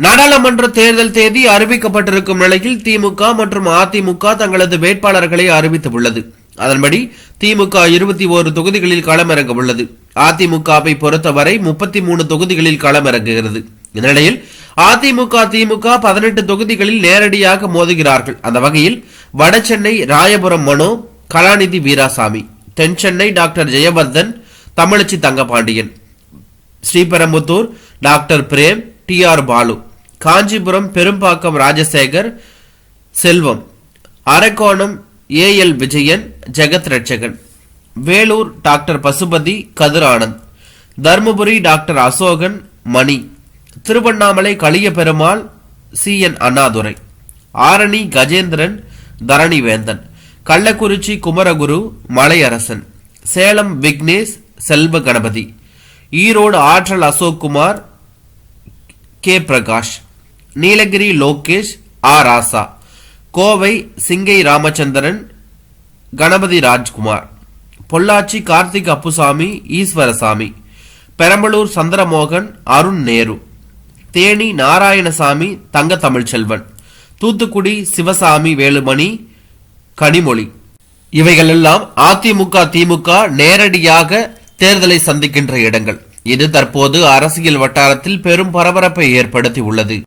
நாடாளுமன்ற தேர்தல் தேதி அறிவிக்கப்பட்டிருக்கும் நிலையில் திமுக மற்றும் அதிமுக தங்களது வேட்பாளர்களை அறிவித்துள்ளது. அதன்படி திமுக இருபத்தி ஓரு தொகுதிகளில் களமிறங்க உள்ளது. அதிமுகவை பொறுத்தவரை முப்பத்தி மூணு தொகுதிகளில் களமிறங்குகிறது. இந்நிலையில் அதிமுக திமுக பதினெட்டு தொகுதிகளில் நேரடியாக மோதுகிறார்கள். அந்த வகையில் வடசென்னை ராயபுரம் மனோ கலாநிதி வீராசாமி தென் Chennai doctor Jayavardhan Thamizhachi Thangapandian Sriperumbudur doctor Prem T R Baalu Kanchipuram Perumbakkam Rajasekar Selvam. Arakkonam A L Vijayan Jagath Ratchagan. Vellore doctor Pasupathi Kathir Anand. Dharmapuri doctor Asokan Mani. Tiruvannamalai Kaliya Perumal C N Annadurai. Arani Gajendran Tharani Vendhan Kallakurichi Kumaraguru Malaiyarasan. Salem Vignesh Selva Ganapathi. Erode Aatral Ashokkumar K Prakash. Nilgiri Lokesh ஆ. ராசா. கோவை சிங்கை ராமச்சந்திரன் கணபதி ராஜ்குமார். பொள்ளாச்சி கார்த்திக் அப்புசாமி ஈஸ்வரசாமி. பெரம்பலூர் சந்திரமோகன் அருண் நேரு. தேனி நாராயணசாமி தங்க தமிழ்ச்செல்வன் தூத்துக்குடி சிவசாமி வேலுமணி கனிமொழி. இவைகளெல்லாம் அதிமுக திமுக நேரடியாக தேர்தலை சந்திக்கின்ற இடங்கள். இது தற்போது அரசியல் வட்டாரத்தில் பெரும் பரபரப்பை ஏற்படுத்தி உள்ளது.